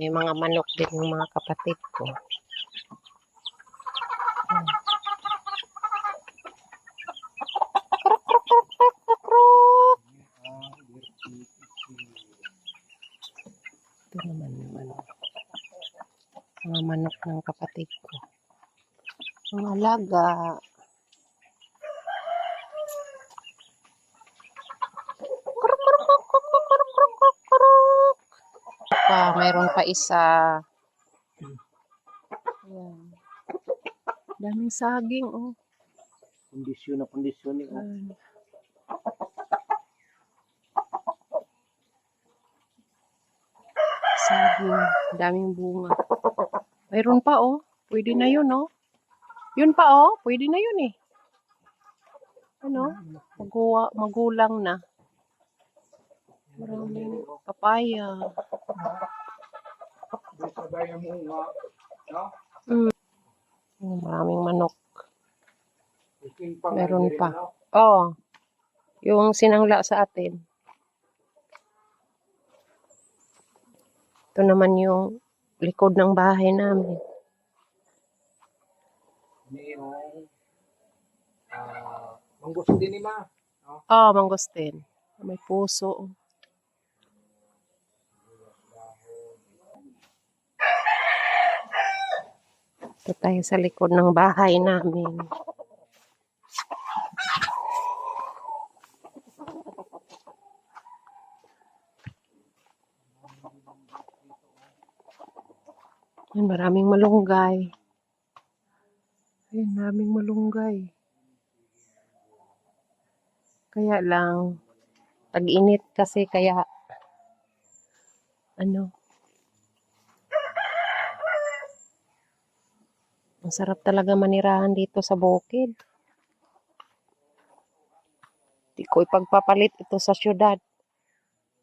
May mga manok din yung mga kapatid ko. Hmm. Ito naman yung manok. Mga manok ng kapatid ko. Mga laga. Kuruk, kuruk, kuruk, kuruk, kuruk, kuruk, kuruk kruk. Pa, mayroon pa isa. Ayan. Daming saging, oh. Kondisyon na kondisyon ni Ayan. Saging. Daming bunga. Mayroon pa, oh. Pwede na yun, oh. Yun pa, oh. Pwede na yun, eh. Ano? Maguwa, magulang na. Maraming papaya. Sabay mo nga. No? Oh, Maraming manok. Meron pa. Oh. Yung sinangla sa atin. Ito naman yung likod ng bahay namin. Ni yung ah manggusto din ni ma. No? Oh, mangustin. May puso. Ito tayo sa likod ng bahay namin. Ay, maraming malunggay. Ay, maraming malunggay. Kaya lang, tag-init kasi kaya, ano, ang sarap talaga manirahan dito sa bukid. Di ko ipagpapalit ito sa syudad.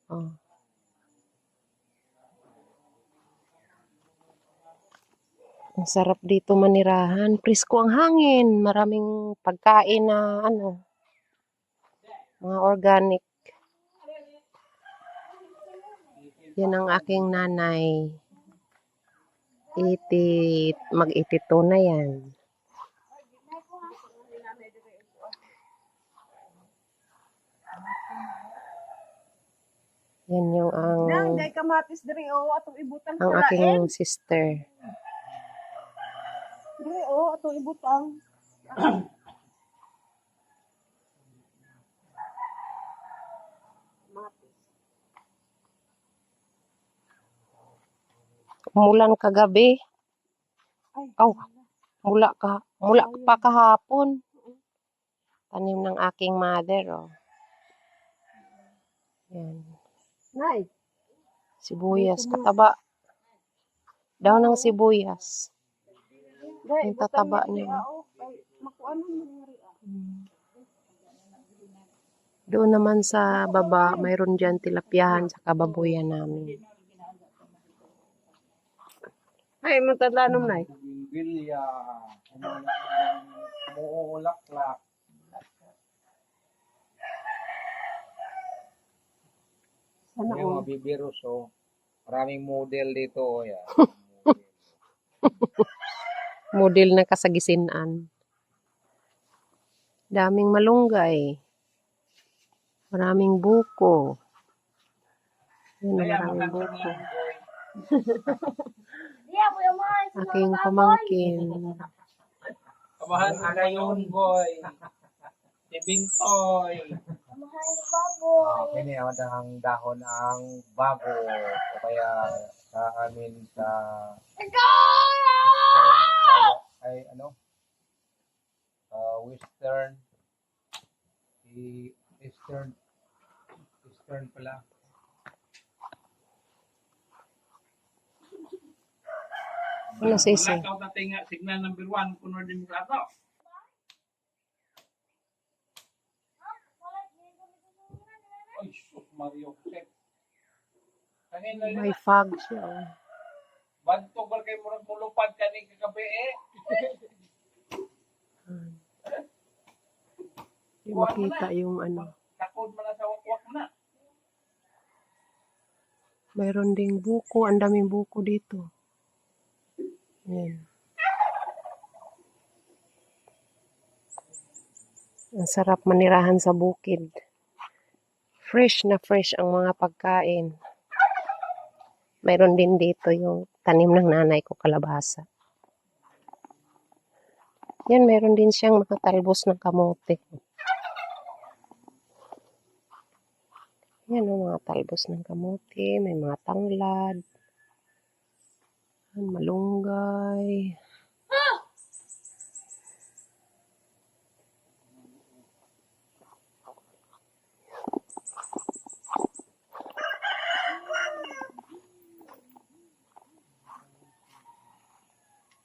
Oh. Ang sarap dito manirahan. Presko ang hangin. Maraming pagkain na ano, mga organic. Yan ang aking nanay. Iti, mag-82 na yan. Yan yung ang, Nang, dahil kamatis diri o atong ibutang ang aking lain. sister. Diri o atong ibutang. Umulan kagabi. Ay, Oh, mula ka, mula pa kahapon. Tanim ng aking mother, oh. Yan. nay. Sibuyas, kataba. Daw ng sibuyas. Yung tataba niya. Rin Hmm. Doon naman sa baba, mayroon dyan tilapyahan sa kababuyan namin. Ay, matadlanom nay. Bilya. Muulaklak. Sana Yung all. mga bibiro so maraming model dito oh, yan. Model ng kasagisinan. Daming malunggay. Maraming buko. Yan, maraming buko. Aking pamangkin. Kabahan ka yun, boy. Si Bintoy. Oh, kini ang dahon ang bago. O kaya sa amin sa ay ano? Uh, western. Eastern eastern pala Ano sisi? Blackout na tinga, signal number one, kuno din mo ato. May yun, fog siya. oh. bantog ba kayo murag mulupad kani kagabi eh. Hindi makita yung ano. Takod mo na sa wakwak na. Mayroon ding buko. Ang daming buko dito. Yan. Ang sarap manirahan sa bukid. Fresh na fresh ang mga pagkain. Mayroon din dito yung tanim ng nanay ko kalabasa. Yan, mayroon din siyang mga talbos ng kamote. Yan o, mga talbos ng kamote. May mga tanglad. Malunggay.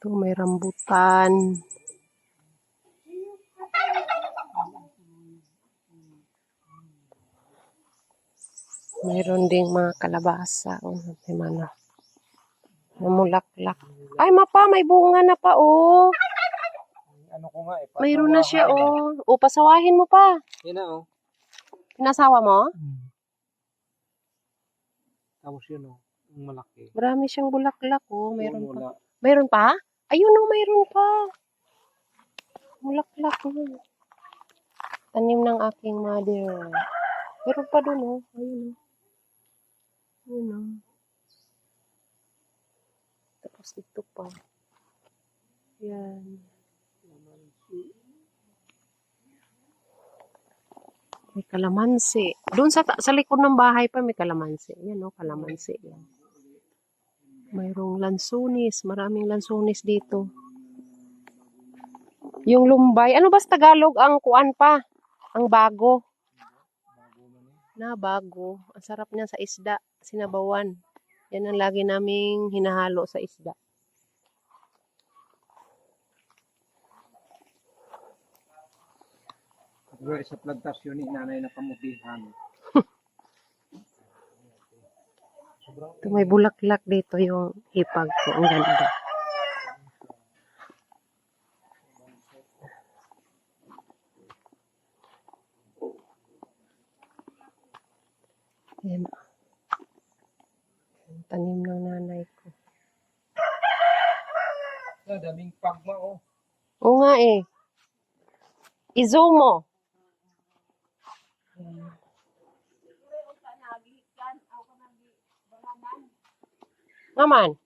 Ito, may rambutan. Mayroon ding mga kalabasa. Oh, may mga namulaklak. Ay, mapa, may bunga na pa, oh. Ano ko nga eh. Mayroon na siya, oh. O, pasawahin mo pa. Yan na oh. Pinasawa mo? Hmm. Tapos yun oh. Malaki. Marami siyang bulaklak, oh. Mayroon pa. Wala. Mayroon pa? Ayun, oh, mayroon pa. Bulaklak, oh. Tanim ng aking mother. Meron pa doon, oh. Ayun, oh. Ayun, oh. Tapos ito pa. Yan. May kalamansi. Doon sa, sa likod ng bahay pa may kalamansi. Yan, oh, kalamansi. Yan. Mayroong lansunis. Maraming lansunis dito. Yung lumbay. Ano ba sa Tagalog ang kuan pa? Ang bago. Na bago. Ang sarap niya sa isda. Sinabawan. Yan ang lagi naming hinahalo sa isda. Siguro sa plantasyon ni nanay na kamutihan. Ito may bulaklak dito yung hipag ko. Ang ganda. Yan. Tanim ng nanay ko. Sa daming pagma oh. Oo nga eh. I-zoom mo. Naman.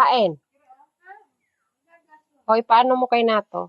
Hain. Hoy, paano mo kay nato?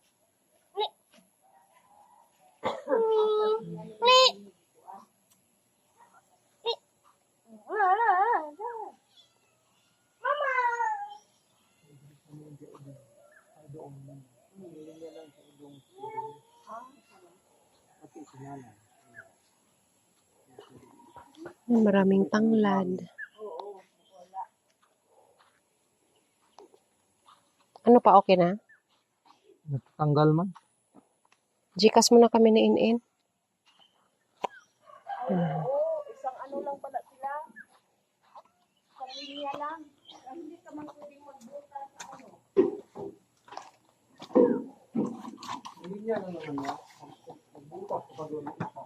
Maraming tanglad. Ano pa, okay na? Natatanggal man. Gcash mo na kami ni In-In. Isang ano lang pala sila. Isang linya lang. Hindi ka man pwedeng magbuta sa ano. Niya na naman niya. Bukas pa doon isa.